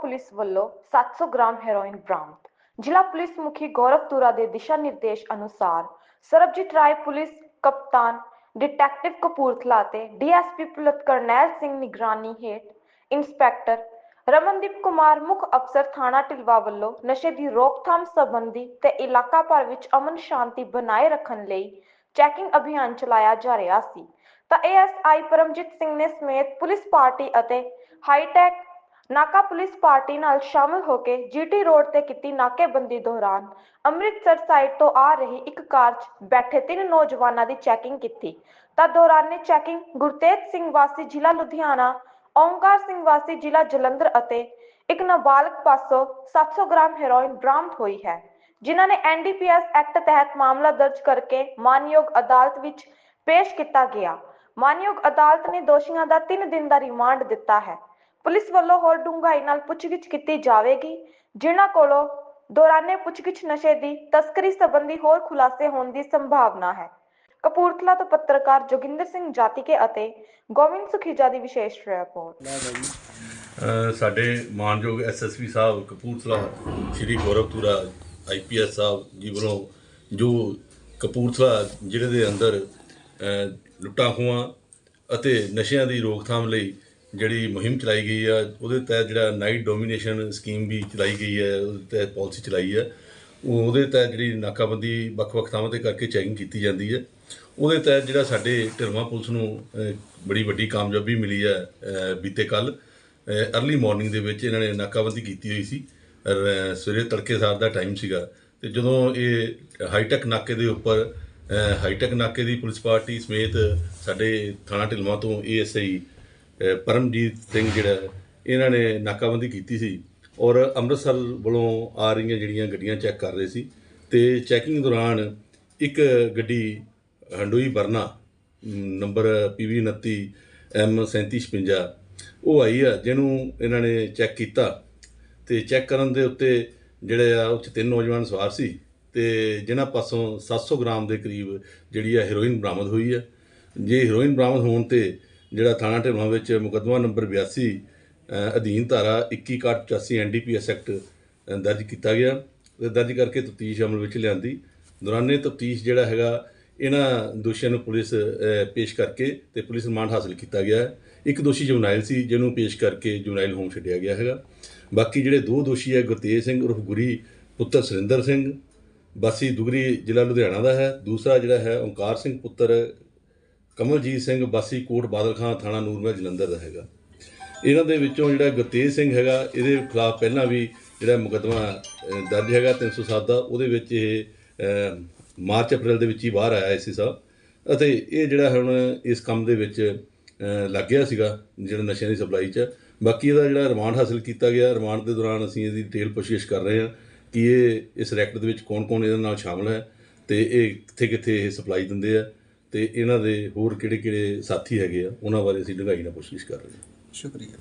Police ਵੱਲੋਂ 700 gram heroin ਬਰਾਮਦ। ਜ਼ਿਲ੍ਹਾ ਪੁਲਿਸ ਮੁਖੀ ਗੌਰਵ ਦੇ ਦਿਸ਼ਾ ਨਿਰਦੇਸ਼ ਅਨੁਸਾਰ ਸਰਬਜੀਤ ਰਾਏ ਪੁਲਿਸ ਕਪਤਾਨ ਡਿਟੈਕਟਿਵ ਕਪੂਰਥਲਾ ਤੇ ਡੀਐਸਪੀ ਪੁਲਤ ਕਰਨੈਲ ਸਿੰਘ ਨਿਗਰਾਨੀ ਹੇਠ ਇੰਸਪੈਕਟਰ ਰਮਨਦੀਪ ਕੁਮਾਰ ਮੁੱਖ ਅਫਸਰ ਥਾਣਾ ਢਿਲਵਾ ਵੱਲੋਂ ਨਸ਼ੇ ਦੀ ਰੋਕਥਾਮ ਸੰਬੰਧੀ ਤੇ ਇਲਾਕਾ ਭਰ ਵਿੱਚ ਅਮਨ ਸ਼ਾਂਤੀ ਬਣਾਏ ਰੱਖਣ ਲਈ ਚੈਕਿੰਗ ਅਭਿਆਨ ਚਲਾਇਆ ਜਾ ਰਿਹਾ ਸੀ। ਤਾਂ ਏਐਸਆਈ ਪਰਮਜੀਤ ਸਿੰਘ ਨੇ ਸਮੇਤ ਪੁਲਿਸ ਪਾਰਟੀ ਅਤੇ ਹਾਈਟੈਕ ਨਾਕਾ ਪੁਲਿਸ ਪਾਰਟੀ ਨਾਲ ਸ਼ਾਮਲ ਹੋ ਕੇ ਜੀਟੀ ਰੋਡ ਤੇ ਕੀਤੀ ਨਾਕੇਬੰਦੀ ਦੌਰਾਨ ਅੰਮ੍ਰਿਤਸਰ ਸਾਈਡ ਤੋਂ ਆ ਰਹੀ ਇੱਕ ਕਾਰ 'ਚ ਬੈਠੇ ਤਿੰਨ ਨੌਜਵਾਨਾਂ ਦੀ ਚੈਕਿੰਗ ਕੀਤੀ। ਤਾਂ ਦੌਰਾਨੇ ਚੈਕਿੰਗ ਗੁਰਤੇਜ ਸਿੰਘ ਵਾਸੀ ਜ਼ਿਲ੍ਹਾ ਲੁਧਿਆਣਾ, ਓਮਕਾਰ ਸਿੰਘ ਵਾਸੀ ਜ਼ਿਲ੍ਹਾ ਜਲੰਧਰ ਅਤੇ ਇੱਕ ਨਾਬਾਲਗ ਪਾਸੋਂ 700 ਗ੍ਰਾਮ ਹੈਰੋਇਨ ਬਰਾਮਦ ਹੋਈ ਹੈ, ਜਿਨ੍ਹਾਂ ਨੇ ਐਨਡੀਪੀਐਸ ਐਕਟ ਤਹਿਤ ਮਾਮਲਾ ਦਰਜ ਕਰਕੇ ਮਾਨਯੋਗ ਅਦਾਲਤ ਵਿੱਚ ਪੇਸ਼ ਕੀਤਾ ਗਿਆ। ਮਾਨਯੋਗ ਅਦਾਲਤ ਨੇ ਦੋਸ਼ੀਆਂ ਦਾ 3 ਦਿਨ ਦਾ ਰਿਮਾਂਡ ਦਿੱਤਾ ਹੈ। ਪੁਲਿਸ ਵੱਲੋਂ ਹੋਰ ਡੂੰਘਾਈ ਨਾਲ ਪੁੱਛਗਿੱਛ ਕੀਤੀ ਜਾਵੇਗੀ, ਜਿਨ੍ਹਾਂ ਕੋਲੋਂ ਦੌਰਾਨੇ ਪੁੱਛਗਿੱਛ ਨਸ਼ੇ ਦੀ ਤਸਕਰੀ ਸੰਬੰਧੀ ਹੋਰ ਖੁਲਾਸੇ ਹੋਣ ਦੀ ਸੰਭਾਵਨਾ ਹੈ। ਕਪੂਰਥਲਾ ਤੋਂ ਪੱਤਰਕਾਰ ਜੋਗਿੰਦਰ ਸਿੰਘ ਜਾਤੀਕੇ ਅਤੇ ਗੋਬਿੰਦ ਸੁਖੀਜਾ ਦੀ ਵਿਸ਼ੇਸ਼ ਰਿਪੋਰਟ। ਸਾਡੇ ਮਾਨਯੋਗ ਐਸਐਸਪੀ ਸਾਹਿਬ, ਕਪੂਰਥਲਾ ਸ਼੍ਰੀ ਗੌਰਵ ਆਈਪੀਐਸ ਸਾਹਿਬ ਜੀ ਵੱਲੋਂ ਜੋ ਕਪੂਰਥਲਾ ਜ਼ਿਲ੍ਹੇ ਦੇ ਅੰਦਰ ਲੁੱਟਾਂ ਖੋਹਾਂ ਅਤੇ ਨਸ਼ਿਆਂ ਦੀ ਰੋਕਥਾਮ ਲਈ ਜਿਹੜੀ ਮੁਹਿੰਮ ਚਲਾਈ ਗਈ ਆ, ਉਹਦੇ ਤਹਿਤ ਜਿਹੜਾ ਨਾਈਟ ਡੋਮੀਨੇਸ਼ਨ ਸਕੀਮ ਵੀ ਚਲਾਈ ਗਈ ਹੈ ਉਹਦੇ ਤਹਿਤ ਪਾਲਿਸੀ ਚਲਾਈ ਹੈ ਉਹ- ਉਹਦੇ ਤਹਿਤ ਜਿਹੜੀ ਨਾਕਾਬੰਦੀ ਵੱਖ-ਵੱਖ ਥਾਵਾਂ ਤੇ ਕਰਕੇ ਚੈਕਿੰਗ ਕੀਤੀ ਜਾਂਦੀ ਹੈ ਉਹਦੇ ਤਹਿਤ ਜਿਹੜਾ ਸਾਡੇ ਢਿਲਵਾਂ ਪੁਲਿਸ ਨੂੰ ਬੜੀ ਵੱਡੀ ਕਾਮਯਾਬੀ ਮਿਲੀ ਹੈ ਬੀਤੇ ਕੱਲ ਅਰਲੀ ਮਾਰਨਿੰਗ ਦੇ ਵਿੱਚ ਇਹਨਾਂ ਨੇ ਨਾਕਾਬੰਦੀ ਕੀਤੀ ਹੋਈ ਸੀ। ਸਵੇਰੇ ਤੜਕੇ ਸਾਰ ਦਾ ਟਾਈਮ ਸੀਗਾ। ਤੇ ਜਦੋਂ ਇਹ ਹਾਈਟੈਕ ਨਾਕੇ ਦੇ ਉੱਪਰ ਹਾਈਟੈਕ ਨਾਕੇ ਦੀ ਪੁਲਿਸ ਪਾਰਟੀ ਸਮੇਤ ਸਾਡੇ ਥਾਣਾ ਢਿਲਵਾਂ ਤੋਂ ਏਐਸਆਈ ਪਰਮਜੀਤ ਸਿੰਘ ਜਿਹੜਾ ਇਹਨਾਂ ਨੇ ਨਾਕਾਬੰਦੀ ਕੀਤੀ ਸੀ ਔਰ ਅੰਮ੍ਰਿਤਸਰ ਵੱਲੋਂ ਆ ਰਹੀਆਂ ਜਿਹੜੀਆਂ ਗੱਡੀਆਂ ਚੈੱਕ ਕਰ ਰਹੇ ਸੀ ਤੇ ਚੈਕਿੰਗ ਦੌਰਾਨ ਇੱਕ ਗੱਡੀ ਹੰਡੋਈ ਵਰਨਾ ਮ, ਨੰਬਰ PV 29 M 3756 ਉਹ ਆਈ ਆ ਜਿਹਨੂੰ ਇਹਨਾਂ ਨੇ ਚੈੱਕ ਕੀਤਾ ਤੇ ਚੈੱਕ ਕਰਨ ਦੇ ਉੱਤੇ ਜਿਹੜੇ ਆ ਉਹ 'ਚ ਤਿੰਨ ਨੌਜਵਾਨ ਸਵਾਰ ਸੀ ਤੇ ਜਿਨ੍ਹਾਂ ਪਾਸੋਂ 700 ਗ੍ਰਾਮ ਦੇ ਕਰੀਬ ਜਿਹੜੀ ਆ ਹੈਰੋਇਨ ਬਰਾਮਦ ਹੋਈ ਆ। ਜੇ ਹੈਰੋਇਨ ਬਰਾਮਦ ਹੋਣ ਤੇ ਜਿਹੜਾ ਥਾਣਾ ਢਿਲਵਾਂ ਵਿੱਚ ਮੁਕੱਦਮਾ ਨੰਬਰ 82 ਅਧੀਨ ਧਾਰਾ 2185 ਐਨਡੀਪੀਐਸ ਐਕਟ ਦਰਜ ਕੀਤਾ ਗਿਆ ਤੇ ਦਰਜ ਕਰਕੇ ਤਫਤੀਸ਼ ਅਮਲ ਵਿੱਚ ਲਿਆਂਦੀ। ਦੌਰਾਨੇ ਤਫਤੀਸ਼ ਜਿਹੜਾ ਹੈਗਾ, ਇਹਨਾਂ ਦੋਸ਼ੀਆਂ ਨੂੰ ਪੁਲਿਸ ਪੇਸ਼ ਕਰਕੇ ਤੇ ਪੁਲਿਸ ਰਿਮਾਂਡ ਹਾਸਲ ਕੀਤਾ ਗਿਆ ਹੈ। ਇੱਕ ਦੋਸ਼ੀ ਜੁਨਾਇਲ ਸੀ, ਜਿਹਨੂੰ ਪੇਸ਼ ਕਰਕੇ ਜੁਨਾਇਲ ਹੋਮ ਛੱਡਿਆ ਗਿਆ ਹੈਗਾ। ਬਾਕੀ ਜਿਹੜੇ ਦੋ ਦੋਸ਼ੀ ਹੈ, ਗੁਰਤੇਜ ਸਿੰਘ ਉਰਫ ਗੁਰੀ ਪੁੱਤਰ ਸੁਰਿੰਦਰ ਸਿੰਘ ਬਾਸੀ ਦੁਗਰੀ ਜ਼ਿਲ੍ਹਾ ਲੁਧਿਆਣਾ ਦਾ ਹੈ। ਦੂਸਰਾ ਜਿਹੜਾ ਹੈ, ਓਂਕਾਰ ਸਿੰਘ ਪੁੱਤਰ ਕਮਲਜੀਤ ਸਿੰਘ ਬਾਸੀ ਕੋਟ ਬਾਦਲ ਖਾਂ ਥਾਣਾ ਨੂਰਮਹਿਲ ਜਲੰਧਰ ਦਾ ਹੈਗਾ। ਇਹਨਾਂ ਦੇ ਵਿੱਚੋਂ ਜਿਹੜਾ ਗੁਰਤੇਜ ਸਿੰਘ ਹੈਗਾ, ਇਹਦੇ ਖਿਲਾਫ ਪਹਿਲਾਂ ਵੀ ਜਿਹੜਾ ਮੁਕੱਦਮਾ ਦਰਜ ਹੈਗਾ 307 ਦਾ, ਉਹਦੇ ਵਿੱਚ ਇਹ ਮਾਰਚ ਅਪ੍ਰੈਲ ਦੇ ਵਿੱਚ ਹੀ ਬਾਹਰ ਆਇਆ ਸੀ ਸਾਹਿਬ ਅਤੇ ਇਹ ਜਿਹੜਾ ਹੁਣ ਇਸ ਕੰਮ ਦੇ ਵਿੱਚ ਲੱਗ ਗਿਆ ਸੀਗਾ, ਜਿਹੜਾ ਨਸ਼ਿਆਂ ਦੀ ਸਪਲਾਈ 'ਚ। ਬਾਕੀ ਇਹਦਾ ਜਿਹੜਾ ਰਿਮਾਂਡ ਹਾਸਲ ਕੀਤਾ ਗਿਆ, ਰਿਮਾਂਡ ਦੇ ਦੌਰਾਨ ਅਸੀਂ ਇਹਦੀ ਡਿਟੇਲ ਪੁੱਛਗਿੱਛ ਕਰ ਰਹੇ ਹਾਂ ਕਿ ਇਹ, ਇਸ ਰੈਕਟ ਦੇ ਵਿੱਚ ਕੌਣ-ਕੌਣ ਇਹਦੇ ਨਾਲ ਸ਼ਾਮਲ ਹੈ ਤੇ ਇਹ ਕਿੱਥੇ-ਕਿੱਥੇ ਇਹ ਸਪਲਾਈ ਦਿੰਦੇ ਆ। ਤੇ ਇਹਨਾਂ ਦੇ ਹੋਰ ਕਿਹੜੇ-ਕਿਹੜੇ ਸਾਥੀ ਹੈਗੇ ਆ, ਉਹਨਾਂ ਬਾਰੇ ਅਸੀਂ ਡੂੰਘਾਈ ਨਾਲ ਪੁੱਛਗਿੱਛ ਕਰ ਰਹੇ ਹਾਂ। ਸ਼ੁਕਰੀਆ।